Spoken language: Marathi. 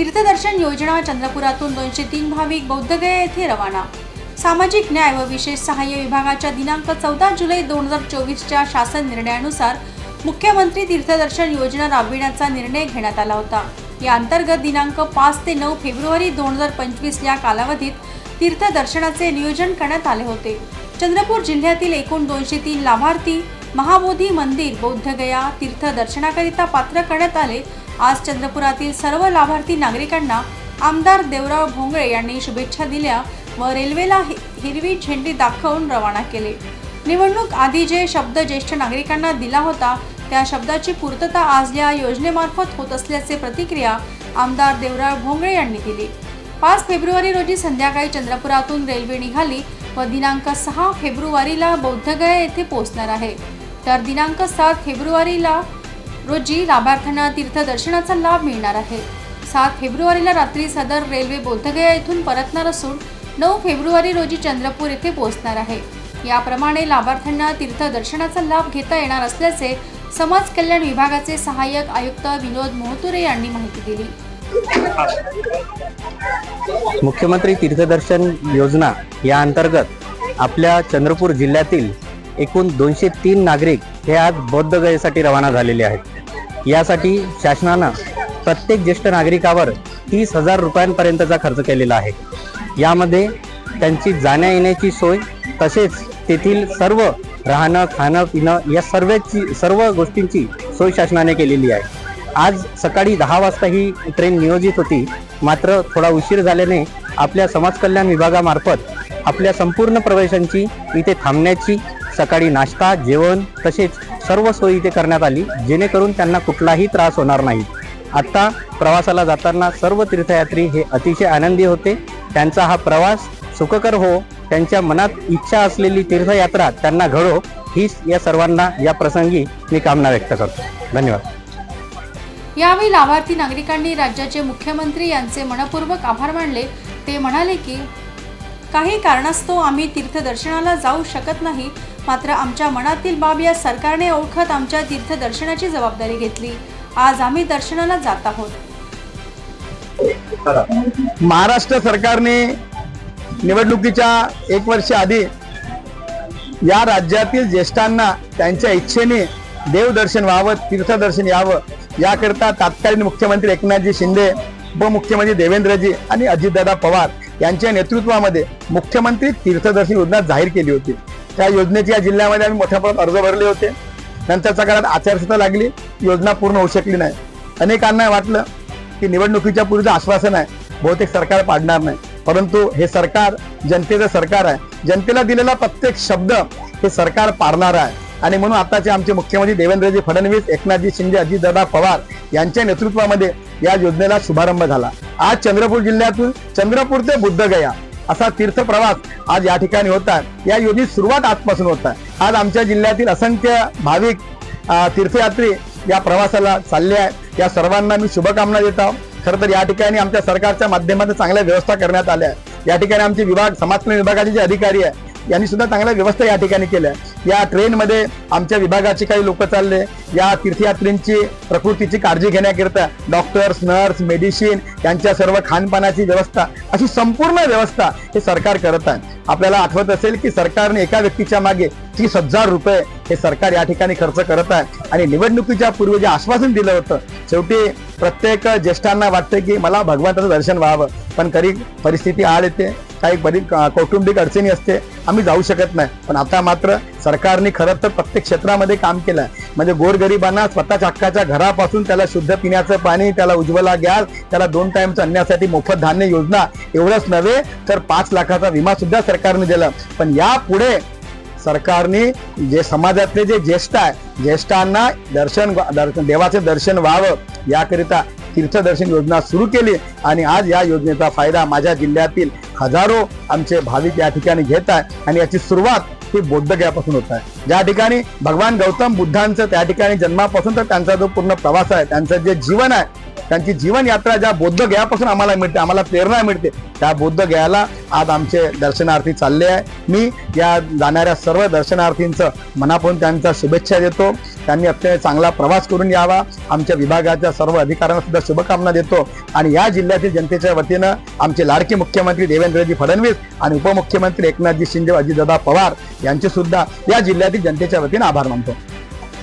तीर्थदर्शन योजना चंद्रपुरातून दोनशे तीन भाविक बौद्धगया येथे रवाना. सामाजिक न्याय व विशेष सहाय्य विभागाच्या दिनांक चौदा जुलै दोन हजार चोवीसच्या शासन निर्णयानुसार मुख्यमंत्री तीर्थदर्शन योजना राबविण्याचा निर्णय घेण्यात आला होता. या अंतर्गत दिनांक पाच ते नऊ फेब्रुवारी दोन हजार पंचवीस या कालावधीत तीर्थदर्शनाचे नियोजन करण्यात आले होते. चंद्रपूर जिल्ह्यातील एकूण दोनशे तीन लाभार्थी महाबोधी मंदिर बौद्धगया तीर्थदर्शनाकरिता पात्र करण्यात आले आज चंद्रपुरातील सर्व लाभार्थी नागरिकांना आमदार देवराव भोंगळे यांनी शुभेच्छा दिल्या व रेल्वेला हिरवी झेंडी दाखवून रवाना केले. निवडणूक आधी जे शब्द ज्येष्ठ नागरिकांना दिला होता त्या शब्दाची पूर्तता आज या योजनेमार्फत होत असल्याचे प्रतिक्रिया आमदार देवराव भोंगळे यांनी दिली. पाच फेब्रुवारी रोजी संध्याकाळी चंद्रपुरातून रेल्वे निघाली व दिनांक सहा फेब्रुवारीला बौद्धगया येथे पोहोचणार आहे. तर दिनांक सात फेब्रुवारीला रोजी लाभार्थ्यांना तीर्थदर्शनाचा लाभ मिळणार आहे. सात फेब्रुवारीला रात्री सदर रेल्वे बोधगया येथून परतणार असून नऊ फेब्रुवारी रोजी चंद्रपूर येथे पोहोचणार आहे. याप्रमाणे लाभार्थ्यांना तीर्थदर्शनाचा लाभ घेता येणार असल्याचे समाज कल्याण विभागाचे सहाय्यक आयुक्त विनोद मोहतुरे यांनी माहिती दिली. मुख्यमंत्री तीर्थदर्शन योजना या अंतर्गत आपल्या चंद्रपूर जिल्ह्यातील एकूण दोनशे तीन नागरिक हे आज बौद्ध गयेसाठी रवाना झालेले आहेत. यासाठी शासनानं प्रत्येक ज्येष्ठ नागरिकावर तीस हजार रुपयांपर्यंतचा खर्च केलेला आहे. यामध्ये त्यांची जाण्या येण्याची सोय तसेच तेथील सर्व राहणं खाणं पिणं या सर्वची सर्व गोष्टींची सोय शासनाने केलेली आहे. आज सकाळी दहा वाजता ही ट्रेन नियोजित होती. मात्र थोडा उशीर झाल्याने आपल्या समाज कल्याण विभागामार्फत आपल्या संपूर्ण प्रवेशांची इथे थांबण्याची सकाळी नाश्ता जेवण तसेच सर्व सोयी इथे करण्यात आली जेणेकरून त्यांना कुठलाही त्रास होणार नाही. आत्ता प्रवासाला जाताना सर्व तीर्थयात्री हे अतिशय आनंदी होते. त्यांचा हा प्रवास सुखकर हो त्यांच्या मनात इच्छा असलेली तीर्थयात्रा त्यांना घडो हीच या सर्वांना या प्रसंगी मी कामना व्यक्त करतो. धन्यवाद. यावेळी लाभार्थी नागरिकांनी राज्याचे मुख्यमंत्री यांचे मनपूर्वक आभार मानले. ते म्हणाले की काही कारणास्तव आम्ही तीर्थदर्शनाला जाऊ शकत नाही मात्र आमच्या मनातील बाब या सरकारने ओळखत आमच्या तीर्थदर्शनाची जबाबदारी घेतली. आज आम्ही दर्शनाला जात आहोत. महाराष्ट्र सरकारने निवडणुकीच्या एक वर्ष आधी या राज्यातील ज्येष्ठांना त्यांच्या इच्छेने देवदर्शन व्हावं तीर्थदर्शन यावं याकरता तात्कालीन मुख्यमंत्री एकनाथजी शिंदे उपमुख्यमंत्री देवेंद्रजी आणि अजितदादा पवार यांच्या नेतृत्वामध्ये मुख्यमंत्री तीर्थदर्शन योजना जाहीर केली होती. त्या योजनेची या जिल्ह्यामध्ये आम्ही मोठ्या प्रमाणात अर्ज भरले होते. नंतरच्या काळात आचारसंहिता लागली. योजना पूर्ण होऊ शकली नाही. अनेकांना वाटलं की निवडणुकीच्या पूर्वीचं आश्वासन आहे. बहुतेक सरकार पाडणार नाही. परंतु हे सरकार जनतेचं सरकार आहे. जनतेला दिलेला प्रत्येक शब्द हे सरकार पाडणार आहे. आणि म्हणून आताचे आमचे मुख्यमंत्री देवेंद्रजी फडणवीस एकनाथजी शिंदे अजितदादा पवार यांच्या नेतृत्वामध्ये या योजनेला शुभारंभ झाला. आज चंद्रपूर जिल्ह्यातून चंद्रपूर ते बुद्धगया असा तीर्थ प्रवास आज या ठिकाणी होत आहे. या योजनेत सुरुवात आजपासून होत आहे. आज आमच्या जिल्ह्यातील असंख्य भाविक तीर्थयात्री या प्रवासाला चालले आहेत. या सर्वांना मी शुभकामना देत. आहोत खरं तर या ठिकाणी आमच्या सरकारच्या माध्यमातून चांगल्या व्यवस्था करण्यात आल्या या ठिकाणी आमचे विभाग समाज कल्याण विभागाचे जे अधिकारी आहे यांनी सुद्धा चांगल्या व्यवस्था या ठिकाणी केल्या आहे. या ट्रेनमध्ये आमच्या विभागाचे काही लोक चालले. या तीर्थयात्रींची प्रकृतीची काळजी घेण्याकरिता डॉक्टर्स नर्स मेडिसिन यांच्या सर्व खानपानाची व्यवस्था अशी संपूर्ण व्यवस्था हे सरकार करत आहे. आपल्याला आठवत असेल की सरकारने एका व्यक्तीच्या मागे तीस हजार रुपये हे सरकार या ठिकाणी खर्च करत आहे. आणि निवडणुकीच्या पूर्वी जे आश्वासन दिलं होतं शेवटी प्रत्येक ज्येष्ठांना वाटतं की मला भगवंताचं दर्शन व्हावं. पण कधी परिस्थिती आड येते काही बरी कौटुंबिक अडचणी असते आम्ही जाऊ शकत नाही. पण आता मात्र सरकारने खरं तर प्रत्येक क्षेत्रामध्ये काम केलं आहे म्हणजे गोरगरिबांना स्वतःच्या हक्काच्या घरापासून त्याला शुद्ध पिण्याचं पाणी त्याला उज्ज्वला गॅस त्याला दोन टाइमचं आणण्यासाठी मोफत धान्य योजना एवढंच नव्हे तर पाच लाखाचा विमा सुद्धा सरकारने दिला. पण यापुढे सरकारने जे समाजातले जे ज्येष्ठ आहे ज्येष्ठांना दर्शन दर्शन देवाचे दर्शन व्हावं याकरिता तीर्थदर्शन योजना सुरू केली आणि आज या योजनेचा फायदा माझ्या जिल्ह्यातील हजारो आमचे भाविक या ठिकाणी घेत आहे आणि याची सुरुवात ही बौद्धगयापासून होत आहे. ज्या ठिकाणी भगवान गौतम बुद्धांचं त्या ठिकाणी जन्मापासून तर त्यांचा जो पूर्ण प्रवास आहे त्यांचं जे जीवन आहे त्यांची जीवन यात्रा ज्या बौद्ध गयापासून आम्हाला मिळते आम्हाला प्रेरणा मिळते त्या बौद्ध गयाला आज आमचे दर्शनार्थी चालले आहे. मी या जाणाऱ्या सर्व दर्शनार्थींचं मनापासून त्यांचा शुभेच्छा देतो. त्यांनी अत्यंत चांगला प्रवास करून यावा. आमच्या विभागाच्या सर्व अधिकाऱ्यांना सुद्धा शुभकामना देतो. आणि या जिल्ह्यातील जनतेच्या वतीनं आमचे लाडके मुख्यमंत्री देवेंद्रजी फडणवीस आणि उपमुख्यमंत्री एकनाथजी शिंदे अजितदादा पवार यांचे सुद्धा या जिल्ह्यातील जनतेच्या वतीनं आभार मानतो.